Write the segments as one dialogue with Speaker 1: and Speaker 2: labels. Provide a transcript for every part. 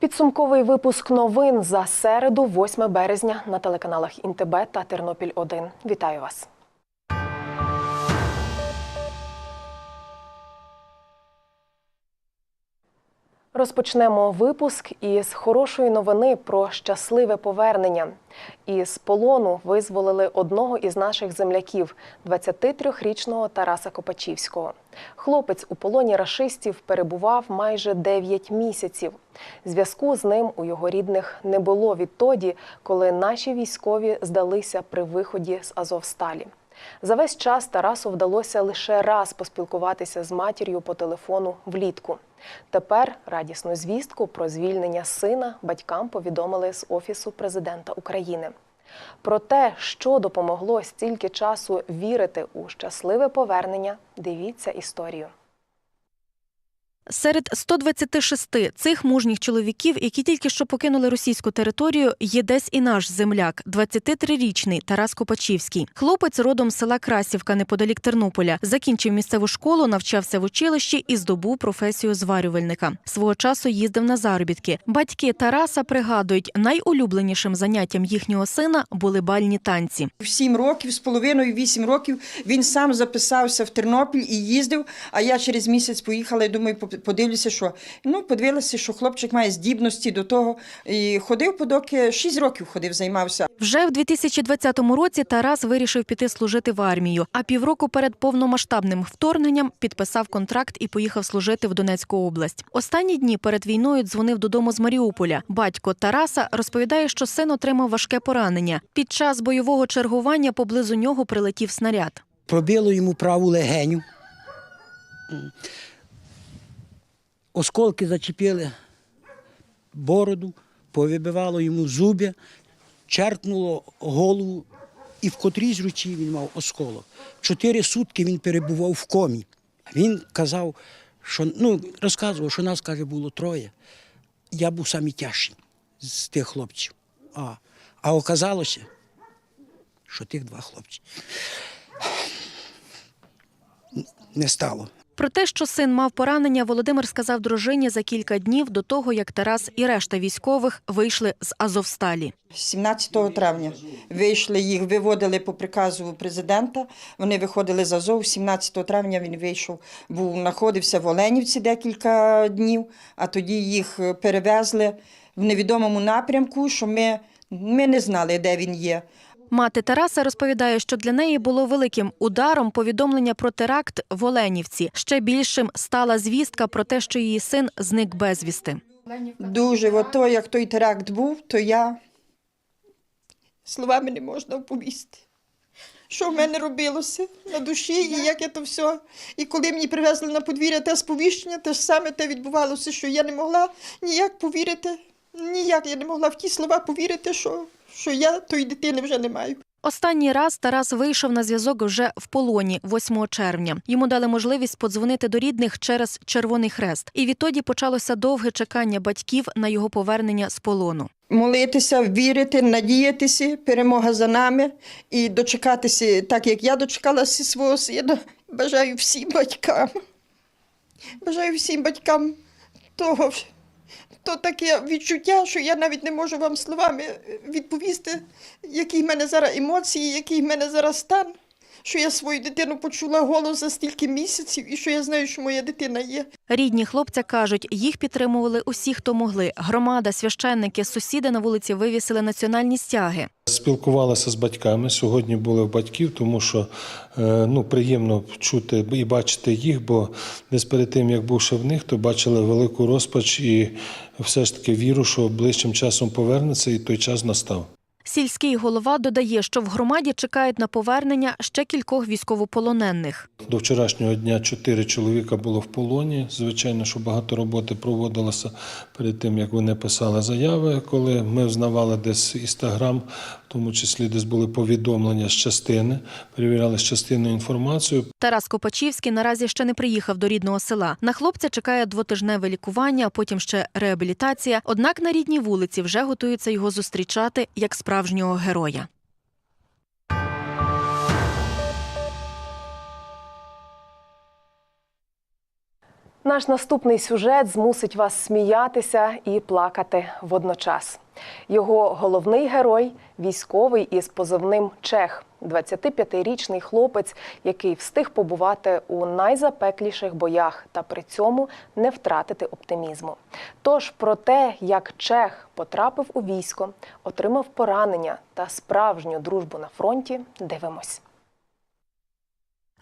Speaker 1: Підсумковий випуск новин за середу, 8 березня на телеканалах Інтеб та Тернопіль 1 Вітаю вас. Розпочнемо випуск із хорошої новини про щасливе повернення. Із полону визволили одного із наших земляків, 23-річного Тараса Копачівського. Хлопець у полоні рашистів перебував майже 9 місяців. Зв'язку з ним у його рідних не було відтоді, коли наші військові здалися при виході з Азовсталі. За весь час Тарасу вдалося лише раз поспілкуватися з матір'ю по телефону влітку. Тепер радісну звістку про звільнення сина батькам повідомили з Офісу президента України. Про те, що допомогло стільки часу вірити у щасливе повернення, дивіться історію.
Speaker 2: Серед 126 цих мужніх чоловіків, які тільки що покинули російську територію, є десь і наш земляк, 23-річний Тарас Копачівський. Хлопець родом з села Красівка неподалік Тернополя. Закінчив місцеву школу, навчався в училищі і здобув професію зварювальника. Свого часу їздив на заробітки. Батьки Тараса пригадують, найулюбленішим заняттям їхнього сина були бальні танці.
Speaker 3: В сім років, з половиною вісім років він сам записався в Тернопіль і їздив. А я через місяць поїхала і думаю, подивлюся, що ну подивилася, що хлопчик має здібності до того. І ходив, подоки шість років ходив, займався.
Speaker 2: Вже в 2020 році Тарас вирішив піти служити в армію. А півроку перед повномасштабним вторгненням підписав контракт і поїхав служити в Донецьку область. Останні дні перед війною дзвонив додому з Маріуполя. Батько Тараса розповідає, що син отримав важке поранення. Під час бойового чергування поблизу нього прилетів снаряд.
Speaker 4: пробило йому праву легеню. Осколки зачепили бороду, повибивало йому зуби, черкнуло голову, і в котрійсь руці він мав осколок. Чотири сутки він перебував в комі. Він казав, що ну, розказував, що нас, каже, було троє. Я був самий тяжчий з тих хлопців. А, а оказалося, що тих два хлопці не стало.
Speaker 2: Про те, що син мав поранення, Володимир сказав дружині за кілька днів до того, як Тарас і решта військових вийшли з Азовсталі.
Speaker 3: 17 травня вийшли їх, виводили по приказу президента. Вони виходили з Азов. 17 травня він вийшов, був знаходився в Оленівці декілька днів, а тоді їх перевезли в невідомому напрямку, що ми, ми не знали, де він є.
Speaker 2: Мати Тараса розповідає, що для неї було великим ударом повідомлення про теракт в Оленівці. Ще більшим стала звістка про те, що її син зник безвісти.
Speaker 3: Дуже, ото як той теракт був, то я словами не можна оповісти. Що в мене робилося на душі, і як я то все. І коли мені привезли на подвір'я те сповіщення, те ж саме те відбувалося, що я не могла ніяк повірити, ніяк я не могла в ті слова повірити, що, що я тої дитини вже не маю.
Speaker 2: Останній раз Тарас вийшов на зв'язок вже в полоні 8 червня. Йому дали можливість подзвонити до рідних через Червоний Хрест. І відтоді почалося довге чекання батьків на його повернення з полону.
Speaker 3: Молитися, вірити, надіятися, перемога за нами і дочекатися, так як я дочекалася свого сина. Бажаю всім батькам. Бажаю всім батькам того. То таке відчуття, що я навіть не можу вам словами відповісти, які в мене зараз емоції, який в мене зараз стан, що я свою дитину почула голос за стільки місяців і що я знаю, що моя дитина є.
Speaker 2: Рідні хлопця кажуть, їх підтримували усі, хто могли. Громада, священники, сусіди на вулиці вивісили національні стяги.
Speaker 5: Спілкувалися з батьками. Сьогодні були в батьків, тому що е, ну, приємно чути і бачити їх, бо десь перед тим, як бувши в них, то бачили велику розпач і все ж таки віру, що ближчим часом повернеться, і той час настав.
Speaker 2: Сільський голова додає, що в громаді чекають на повернення ще кількох військовополонених.
Speaker 5: До вчорашнього дня чотири чоловіка було в полоні. Звичайно, що багато роботи проводилося перед тим, як вони писали заяви. Коли ми взнавали десь інстаграм, тому числі десь були повідомлення з частини, перевіряли з частиною інформацію.
Speaker 2: Тарас Копачівський наразі ще не приїхав до рідного села. На хлопця чекає двотижневе лікування, а потім ще реабілітація. Однак на рідній вулиці вже готуються його зустрічати як справжнього героя.
Speaker 1: Наш наступний сюжет змусить вас сміятися і плакати водночас. Його головний герой військовий із позивним Чех, 25-річний хлопець, який встиг побувати у найзапекліших боях та при цьому не втратити оптимізму. Тож про те, як Чех потрапив у військо, отримав поранення та справжню дружбу на фронті, дивимось.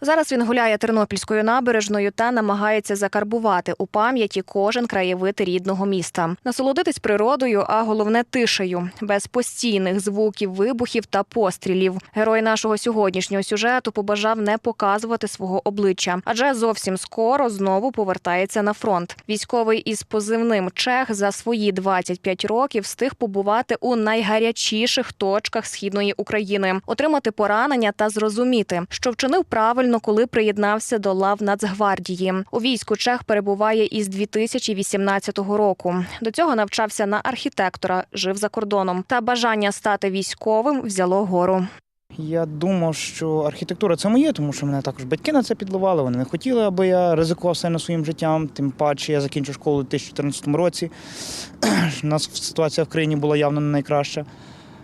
Speaker 6: Зараз він гуляє тернопільською набережною та намагається закарбувати у пам'яті кожен краєвид рідного міста, насолодитись природою, а головне тишею, без постійних звуків, вибухів та пострілів. Герой нашого сьогоднішнього сюжету побажав не показувати свого обличчя, адже зовсім скоро знову повертається на фронт. Військовий із позивним Чех за свої 25 років встиг побувати у найгарячіших точках східної України, отримати поранення та зрозуміти, що вчинив правильно, коли приєднався до лав Нацгвардії. У війську Чех перебуває із 2018 року. До цього навчався на архітектора, жив за кордоном. Та бажання стати військовим взяло гору.
Speaker 7: Я думав, що архітектура це моє, тому що мене також батьки на це підливали. Вони не хотіли, аби я ризикував сильно своїм життям. Тим паче я закінчив школу у 2014 році. У нас ситуація в країні була явно не найкраща.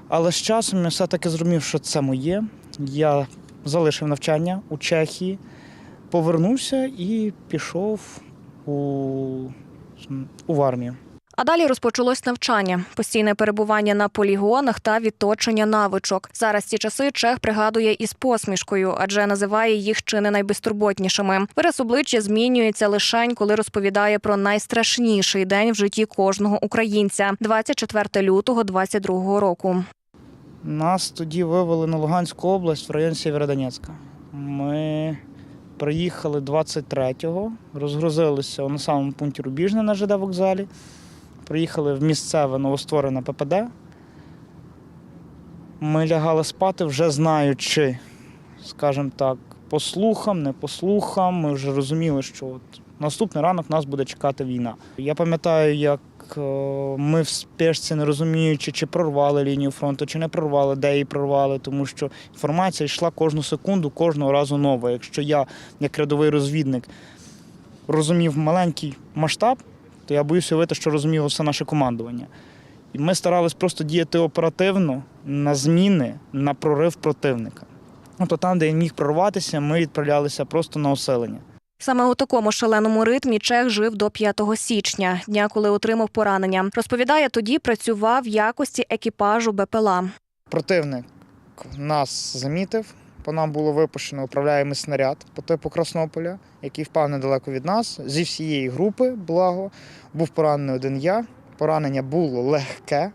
Speaker 7: Але з часом я все-таки зрозумів, що це моє. Я залишив навчання у Чехії, повернувся і пішов у, у армію.
Speaker 6: А далі розпочалось навчання, постійне перебування на полігонах та відточення навичок. Зараз ці часи Чех пригадує із посмішкою, адже називає їх чи не найбезтурботнішими. Вираз обличчя змінюється лишень, коли розповідає про найстрашніший день в житті кожного українця 24 лютого 22 року.
Speaker 7: Нас тоді вивели на Луганську область в район Сєвєродонецька. Ми приїхали 23-го, розгрузилися на самому пункті Рубіжне на ЖД вокзалі. Приїхали в місцеве новостворене ППД. Ми лягали спати, вже знаючи, скажімо так, по слухам, не по слухам. Ми вже розуміли, що от наступний ранок нас буде чекати війна. Я пам'ятаю, як ми в спешці, не розуміючи, чи прорвали лінію фронту, чи не прорвали, де її прорвали, тому що інформація йшла кожну секунду, кожного разу нова. Якщо я, як рядовий розвідник, розумів маленький масштаб, то я боюся уявити, що розуміло все наше командування. І ми старались просто діяти оперативно на зміни, на прорив противника. Тобто там, де він міг прорватися, ми відправлялися просто на оселення.
Speaker 6: Саме у такому шаленому ритмі Чех жив до 5 січня, дня, коли отримав поранення. Розповідає, тоді працював в якості екіпажу БПЛА.
Speaker 7: Противник нас замітив. По нам було випущено управляємий снаряд по типу Краснополя, який впав недалеко від нас. Зі всієї групи, благо, був поранений один я. Поранення було легке,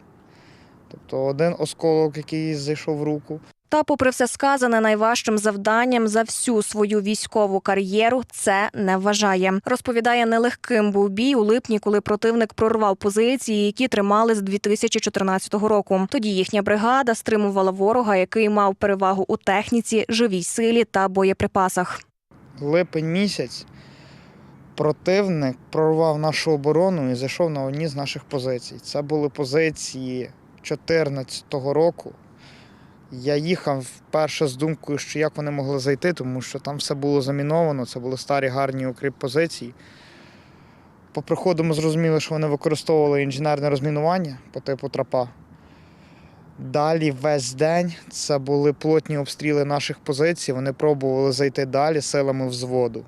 Speaker 7: тобто один осколок, який зайшов в руку.
Speaker 6: Та, попри все сказане, найважчим завданням за всю свою військову кар'єру це не вважає. Розповідає, нелегким був бій у липні, коли противник прорвав позиції, які тримали з 2014 року. Тоді їхня бригада стримувала ворога, який мав перевагу у техніці, живій силі та боєприпасах.
Speaker 7: Липень місяць противник прорвав нашу оборону і зайшов на одні з наших позицій. Це були позиції 2014 року. Я їхав вперше з думкою, що як вони могли зайти, тому що там все було заміновано, це були старі гарні укріп позиції. По приходу ми зрозуміли, що вони використовували інженерне розмінування по типу трапа. Далі весь день це були плотні обстріли наших позицій. Вони пробували зайти далі силами взводу.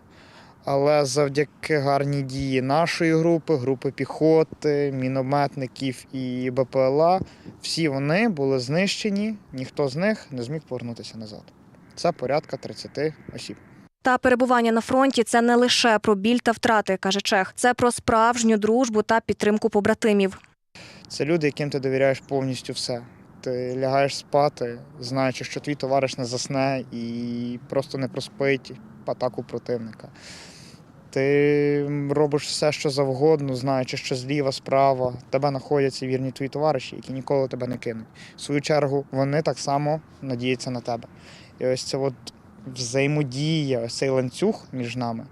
Speaker 7: Але завдяки гарній дії нашої групи, групи піхоти, мінометників і БПЛА, всі вони були знищені, ніхто з них не зміг повернутися назад. Це порядка 30 осіб.
Speaker 6: Та перебування на фронті це не лише про біль та втрати, каже Чех. Це про справжню дружбу та підтримку побратимів.
Speaker 7: Це люди, яким ти довіряєш повністю все. Ти лягаєш спати, знаючи, що твій товариш не засне і просто не проспить атаку противника. Ти робиш все, що завгодно, знаючи, що зліва, справа тебе знаходяться вірні твої товариші, які ніколи тебе не кинуть. В свою чергу вони так само надіються на тебе. І ось це от взаємодія, ось цей ланцюг між нами.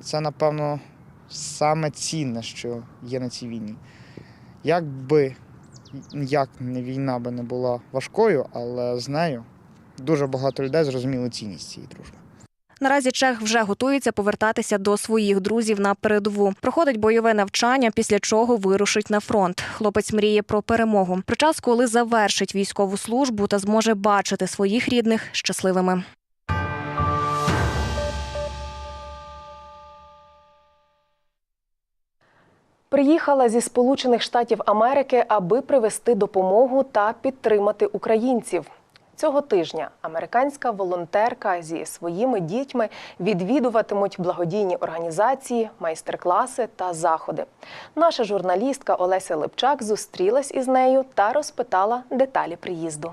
Speaker 7: Це, напевно, саме цінне, що є на цій війні. Як би як не війна би не була важкою, але з нею дуже багато людей зрозуміли цінність цієї дружби.
Speaker 6: Наразі Чех вже готується повертатися до своїх друзів на передову. Проходить бойове навчання, після чого вирушить на фронт. Хлопець мріє про перемогу. Про час, коли завершить військову службу та зможе бачити своїх рідних щасливими.
Speaker 1: Приїхала зі Сполучених Штатів Америки, аби привезти допомогу та підтримати українців. Цього тижня американська волонтерка зі своїми дітьми відвідуватимуть благодійні організації, майстер-класи та заходи. Наша журналістка Олеся Липчак зустрілась із нею та розпитала деталі приїзду.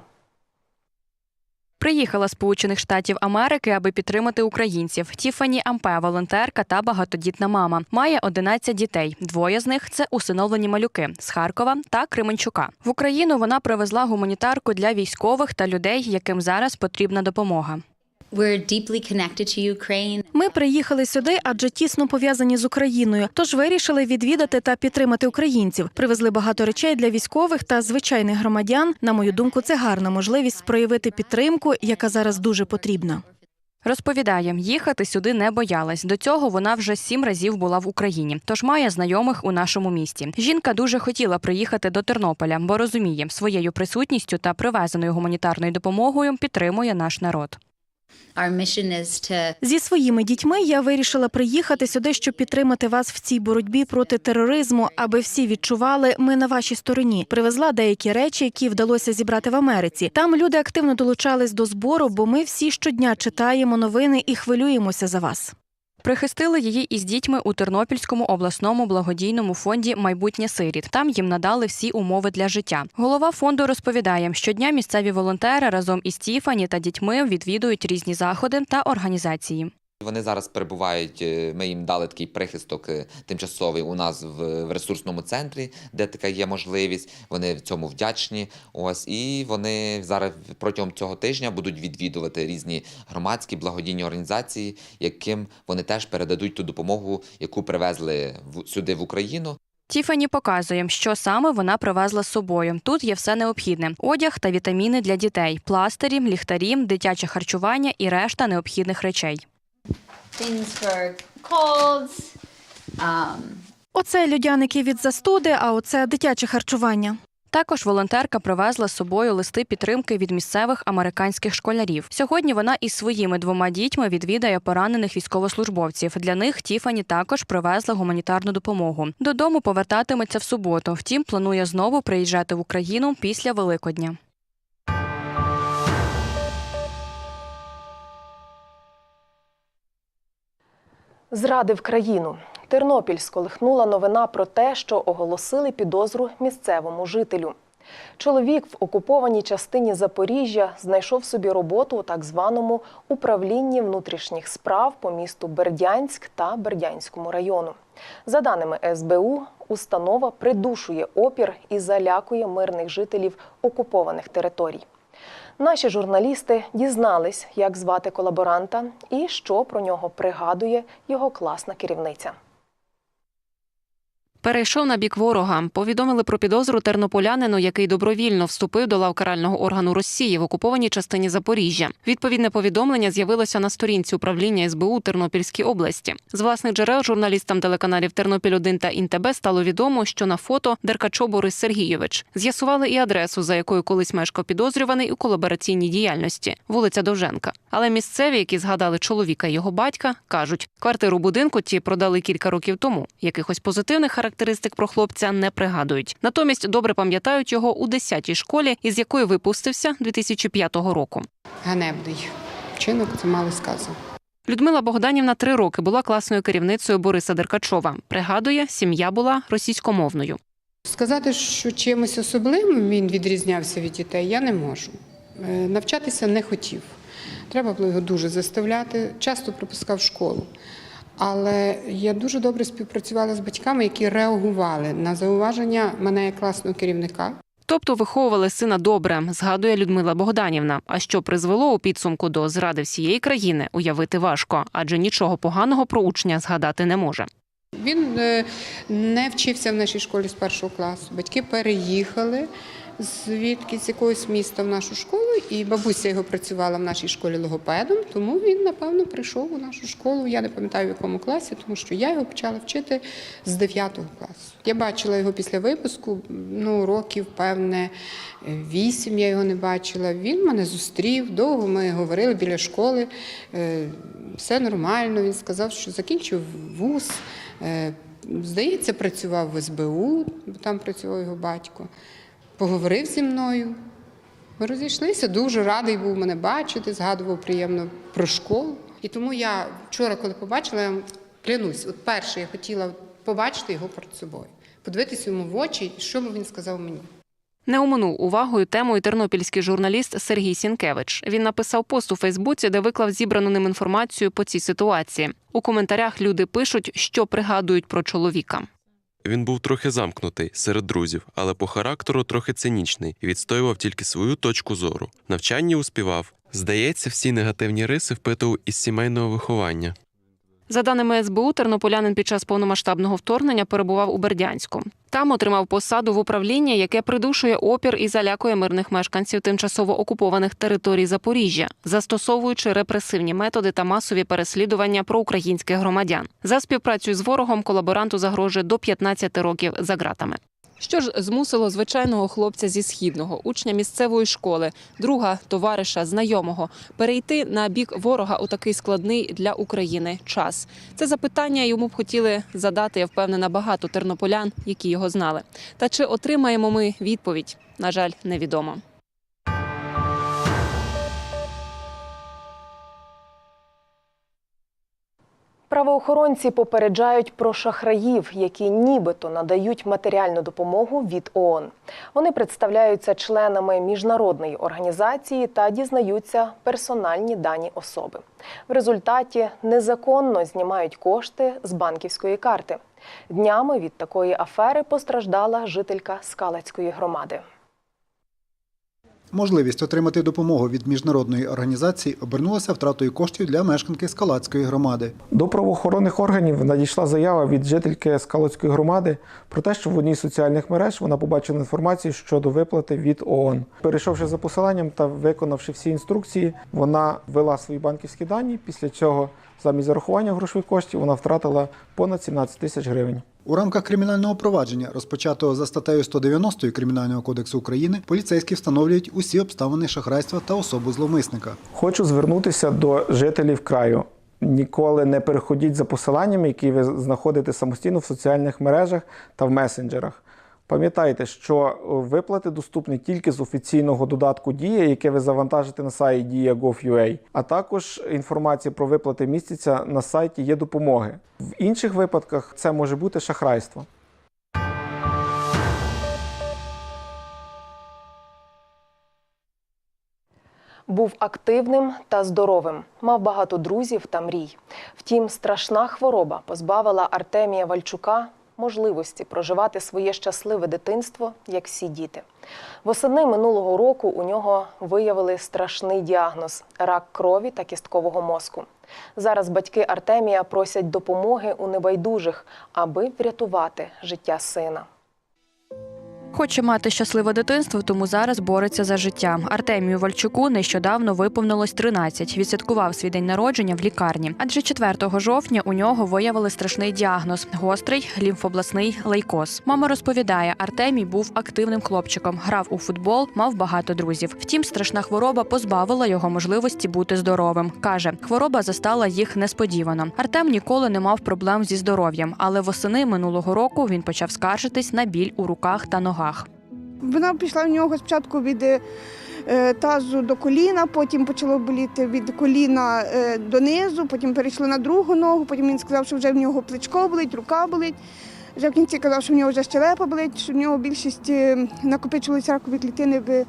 Speaker 8: Приїхала з Сполучених Штатів Америки, аби підтримати українців. Тіфані Ампе, волонтерка та багатодітна мама. Має 11 дітей. Двоє з них це усиновлені малюки з Харкова та Кременчука. В Україну вона привезла гуманітарку для військових та людей, яким зараз потрібна допомога.
Speaker 9: We're deeply connected to Ukraine.
Speaker 2: Ми приїхали сюди, адже тісно пов'язані з Україною. Тож вирішили відвідати та підтримати українців. Привезли багато речей для військових та звичайних громадян. На мою думку, це гарна можливість проявити підтримку, яка зараз дуже потрібна.
Speaker 8: Розповідає, їхати сюди не боялась. До цього вона вже сім разів була в Україні, тож має знайомих у нашому місті. Жінка дуже хотіла приїхати до Тернополя, бо розуміє, своєю присутністю та привезеною гуманітарною допомогою підтримує наш народ.
Speaker 2: Зі своїми дітьми я вирішила приїхати сюди, щоб підтримати вас в цій боротьбі проти тероризму, аби всі відчували, ми на вашій стороні. Привезла деякі речі, які вдалося зібрати в Америці. Там люди активно долучались до збору, бо ми всі щодня читаємо новини і хвилюємося за вас.
Speaker 8: Прихистили її із дітьми у Тернопільському обласному благодійному фонді Майбутнє сиріт. Там їм надали всі умови для життя. Голова фонду розповідає, щодня місцеві волонтери разом із Тіфані та дітьми відвідують різні заходи та організації.
Speaker 10: Вони зараз перебувають. е, Ми їм дали такий прихисток е, тимчасовий у нас в, ресурсному центрі, де така є можливість. Вони в цьому вдячні. Ось і вони зараз протягом цього тижня будуть відвідувати різні громадські благодійні організації, яким вони теж передадуть ту допомогу, яку привезли в, сюди в Україну.
Speaker 8: Тіфані показує, що саме вона привезла з собою. Тут є все необхідне: одяг та вітаміни для дітей, пластирі, ліхтарі, дитяче харчування і решта необхідних речей.
Speaker 9: Things for colds. Um,
Speaker 2: Оце людяники від застуди, а оце дитяче харчування.
Speaker 8: Також волонтерка привезла з собою листи підтримки від місцевих американських школярів. Сьогодні вона із своїми двома дітьми відвідає поранених військовослужбовців. Для них Тіфані також привезла гуманітарну допомогу. Додому повертатиметься в суботу. Втім, планує знову приїжджати в Україну після Великодня.
Speaker 1: Зрадив країну. Тернопіль сколихнула новина про те, що оголосили підозру місцевому жителю. Чоловік в окупованій частині Запоріжжя знайшов собі роботу у так званому управлінні внутрішніх справ по місту Бердянськ та Бердянському району. За даними СБУ, установа придушує опір і залякує мирних жителів окупованих територій. Наші журналісти дізнались, як звати колаборанта і що про нього пригадує його класна керівниця.
Speaker 11: Перейшов на бік ворога. Повідомили про підозру тернополянину, який добровільно вступив до лав карального органу Росії в окупованій частині Запоріжжя. Відповідне повідомлення з'явилося на сторінці управління СБУ Тернопільській області. З власних джерел журналістам телеканалів Тернопіль 1 та Інтебе стало відомо, що на фото Деркачо Борис Сергійович з'ясували і адресу, за якою колись мешкав підозрюваний у колабораційній діяльності вулиця Довженка. Але місцеві, які згадали чоловіка і його батька, кажуть, квартиру будинку ті продали кілька років тому. Якихось позитивних характеристик про хлопця не пригадують. Натомість добре пам'ятають його у 10-й школі, із якої випустився 2005 року.
Speaker 12: ганебний вчинок, це мало сказано.
Speaker 11: Людмила Богданівна три роки була класною керівницею Бориса Деркачова. Пригадує, сім'я була російськомовною.
Speaker 12: Сказати, що чимось особливим він відрізнявся від дітей, я не можу. Е, Навчатися не хотів. Треба було його дуже заставляти, часто пропускав школу. Але я дуже добре співпрацювала з батьками, які реагували на зауваження мене як класного керівника.
Speaker 11: Тобто виховували сина добре, згадує Людмила Богданівна. А що призвело у підсумку до зради всієї країни, уявити важко, адже нічого поганого про учня згадати не може.
Speaker 12: Він е, не вчився в нашій школі з першого класу. Батьки переїхали звідки з якогось міста в нашу школу, і бабуся його працювала в нашій школі логопедом, тому він, напевно, прийшов у нашу школу. Я не пам'ятаю в якому класі, тому що я його почала вчити з 9 класу. Я бачила його після випуску, ну, років, певне, вісім я його не бачила. Він мене зустрів, довго ми говорили біля школи. Е, Все нормально. Він сказав, що закінчив вуз. Е, Здається, працював в СБУ, бо там працював його батько. Поговорив зі мною. Ми розійшлися, дуже радий був мене бачити, згадував приємно про школу. І тому я вчора, коли побачила, я клянусь, от перше я хотіла побачити його перед собою, подивитися йому в очі, що б він сказав мені.
Speaker 11: Не оминув увагою темою тернопільський журналіст Сергій Сінкевич. Він написав пост у Фейсбуці, де виклав зібрану ним інформацію по цій ситуації. У коментарях люди пишуть, що пригадують про чоловіка.
Speaker 13: Він був трохи замкнутий серед друзів, але по характеру трохи цинічний і відстоював тільки свою точку зору. Навчання успівав. Здається, всі негативні риси впитував із сімейного виховання.
Speaker 11: За даними СБУ, тернополянин під час повномасштабного вторгнення перебував у Бердянську. Там отримав посаду в управління, яке придушує опір і залякує мирних мешканців тимчасово окупованих територій Запоріжжя, застосовуючи репресивні методи та масові переслідування проукраїнських громадян. За співпрацю з ворогом колаборанту загрожує до 15 років за ґратами. Що ж змусило звичайного хлопця зі східного, учня місцевої школи, друга товариша, знайомого, перейти на бік ворога у такий складний для України час? Це запитання йому б хотіли задати, я впевнена, багато тернополян, які його знали. Та чи отримаємо ми відповідь? На жаль, невідомо.
Speaker 1: Правоохоронці попереджають про шахраїв, які нібито надають матеріальну допомогу від ООН. Вони представляються членами міжнародної організації та дізнаються персональні дані особи. В результаті незаконно знімають кошти з банківської карти. Днями від такої афери постраждала жителька Скалацької громади.
Speaker 14: Можливість отримати допомогу від міжнародної організації обернулася втратою коштів для мешканки Скалацької громади.
Speaker 15: До правоохоронних органів надійшла заява від жительки Скалоцької громади про те, що в одній з соціальних мереж вона побачила інформацію щодо виплати від ООН. Перейшовши за посиланням та виконавши всі інструкції, вона ввела свої банківські дані. Після цього, замість зарахування грошових коштів, вона втратила понад 17 тисяч гривень.
Speaker 14: У рамках кримінального провадження, розпочатого за статтею 190 Кримінального кодексу України, поліцейські встановлюють усі обставини шахрайства та особу зловмисника.
Speaker 15: Хочу звернутися до жителів краю. Ніколи не переходіть за посиланнями, які ви знаходите самостійно в соціальних мережах та в месенджерах. Пам'ятайте, що виплати доступні тільки з офіційного додатку Дія, яке ви завантажите на сайті Dія.gov.ua, а також інформація про виплати міститься на сайті є допомоги. В інших випадках це може бути шахрайство.
Speaker 1: Був активним та здоровим, мав багато друзів та мрій. Втім, страшна хвороба позбавила Артемія Вальчука можливості проживати своє щасливе дитинство, як всі діти. Восени минулого року у нього виявили страшний діагноз рак крові та кісткового мозку. Зараз батьки Артемія просять допомоги у небайдужих, аби врятувати життя сина.
Speaker 6: Хоче мати щасливе дитинство, тому зараз бореться за життя. Артемію Вальчуку нещодавно виповнилось 13. Відсвяткував свій день народження в лікарні. Адже 4 жовтня у нього виявили страшний діагноз гострий лімфобласний лейкоз. Мама розповідає, Артемій був активним хлопчиком, грав у футбол, мав багато друзів. Втім, страшна хвороба позбавила його можливості бути здоровим. каже, хвороба застала їх несподівано. Артем ніколи не мав проблем зі здоров'ям, але восени минулого року він почав скаржитись на біль у руках та ногах.
Speaker 16: Вона пішла в нього спочатку від е, тазу до коліна, потім почало боліти від коліна е, донизу, потім перейшли на другу ногу, потім він сказав, що вже в нього плечко болить, рука болить. Вже в кінці казав, що в нього вже щелепа болить, що в нього більшість накопичувалися накопичилися ракові клітини в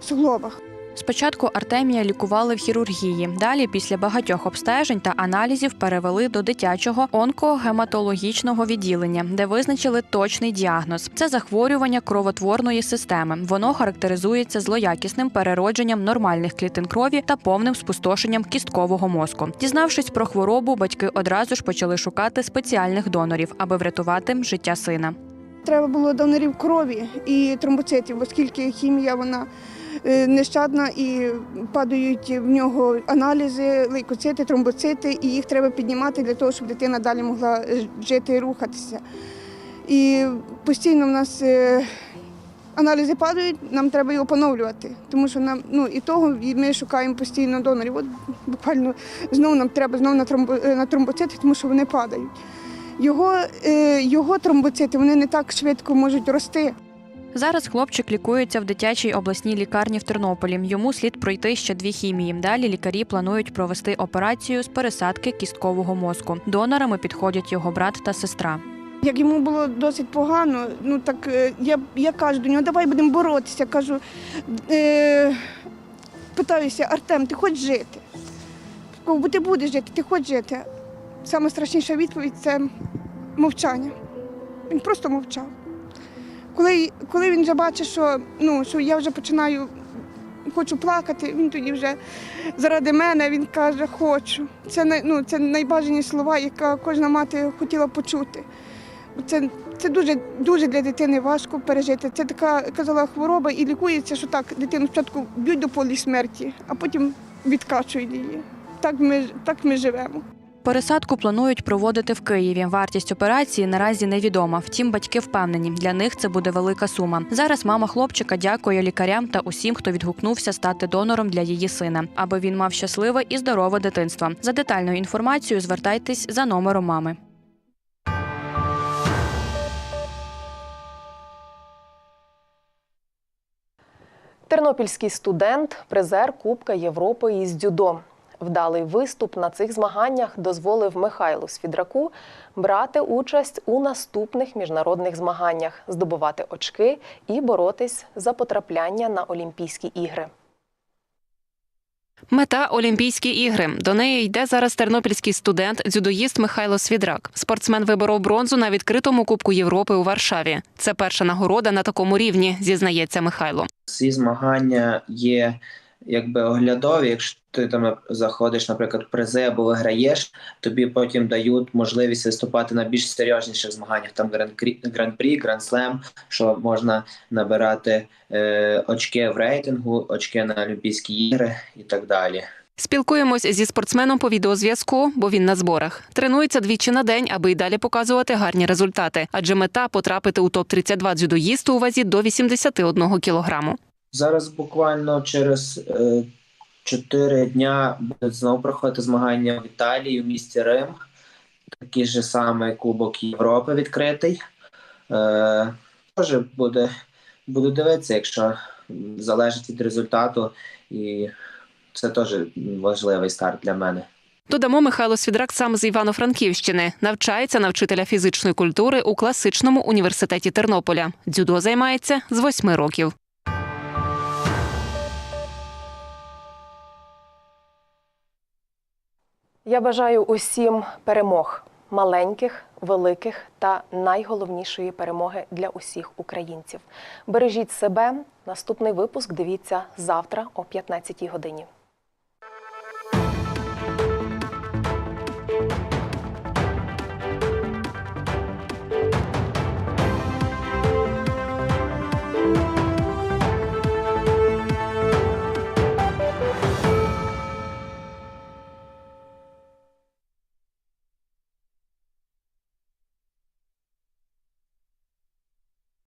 Speaker 16: суглобах.
Speaker 8: Спочатку Артемія лікували в хірургії. Далі, після багатьох обстежень та аналізів, перевели до дитячого онкогематологічного відділення, де визначили точний діагноз. Це захворювання кровотворної системи. Воно характеризується злоякісним переродженням нормальних клітин крові та повним спустошенням кісткового мозку. Дізнавшись про хворобу, батьки одразу ж почали шукати спеціальних донорів, аби врятувати життя сина.
Speaker 16: Треба було донорів крові і тромбоцитів, оскільки хімія вона нещадна і падають в нього аналізи, лейкоцити, тромбоцити, і їх треба піднімати для того, щоб дитина далі могла е, жити і рухатися. І постійно в нас е, аналізи падають, нам треба його поновлювати, тому що нам ну і того і ми шукаємо постійно донорів. От буквально знову нам треба знову на тромбо, е, на тромбоцити, тому що вони падають. Його, е, його тромбоцити вони не так швидко можуть рости.
Speaker 8: Зараз хлопчик лікується в дитячій обласній лікарні в Тернополі. Йому слід пройти ще дві хімії. Далі лікарі планують провести операцію з пересадки кісткового мозку. Донорами підходять його брат та сестра.
Speaker 16: Як йому було досить погано, ну так е, я, я кажу до нього, давай будемо боротися. Кажу, е, питаюся, Артем, ти хочеш жити? Бо ти будеш жити, ти хочеш жити. Саме страшніша відповідь це мовчання. Він просто мовчав. Коли, коли він вже бачить, що, ну, що я вже починаю, хочу плакати, він тоді вже заради мене він каже, хочу. Це, ну, це найбажані слова, яка кожна мати хотіла почути. Це, це дуже, дуже для дитини важко пережити. Це така казала хвороба і лікується, що так, дитину спочатку б'ють до полі смерті, а потім відкачують її. Так ми, так ми живемо.
Speaker 8: Пересадку планують проводити в Києві. Вартість операції наразі невідома. Втім, батьки впевнені, для них це буде велика сума. Зараз мама хлопчика дякує лікарям та усім, хто відгукнувся стати донором для її сина, аби він мав щасливе і здорове дитинство. За детальною інформацією звертайтесь за номером мами.
Speaker 1: Тернопільський студент, призер Кубка Європи із дзюдо. Вдалий виступ на цих змаганнях дозволив Михайлу Свідраку брати участь у наступних міжнародних змаганнях, здобувати очки і боротись за потрапляння на Олімпійські ігри.
Speaker 11: Мета Олімпійські ігри. До неї йде зараз тернопільський студент, дзюдоїст Михайло Свідрак. Спортсмен виборов бронзу на відкритому Кубку Європи у Варшаві. Це перша нагорода на такому рівні, зізнається Михайло.
Speaker 17: ці змагання є якби оглядові. Якщо ти там заходиш, наприклад, в призи або виграєш, тобі потім дають можливість виступати на більш серйозніших змаганнях. Там гран-прі, гран-слем, що можна набирати е, очки в рейтингу, очки на Олімпійські ігри і так далі.
Speaker 11: Спілкуємось зі спортсменом по відеозв'язку, бо він на зборах. Тренується двічі на день, аби й далі показувати гарні результати. Адже мета потрапити у топ 32 дзюдоїсту у вазі до 81 кілограму.
Speaker 17: Зараз буквально через е, чотири дня будуть знову проходити змагання в Італії, в місті Рим. Такий же самий Кубок Європи відкритий. Е, Теж буде, буду дивитися, якщо залежить від результату, і це теж важливий старт для мене.
Speaker 11: Додамо, Михайло Свідрак сам з Івано-Франківщини. Навчається на вчителя фізичної культури у класичному університеті Тернополя. Дзюдо займається з восьми років.
Speaker 1: Я бажаю усім перемог маленьких, великих та найголовнішої перемоги для усіх українців. Бережіть себе. Наступний випуск дивіться завтра о 15 годині.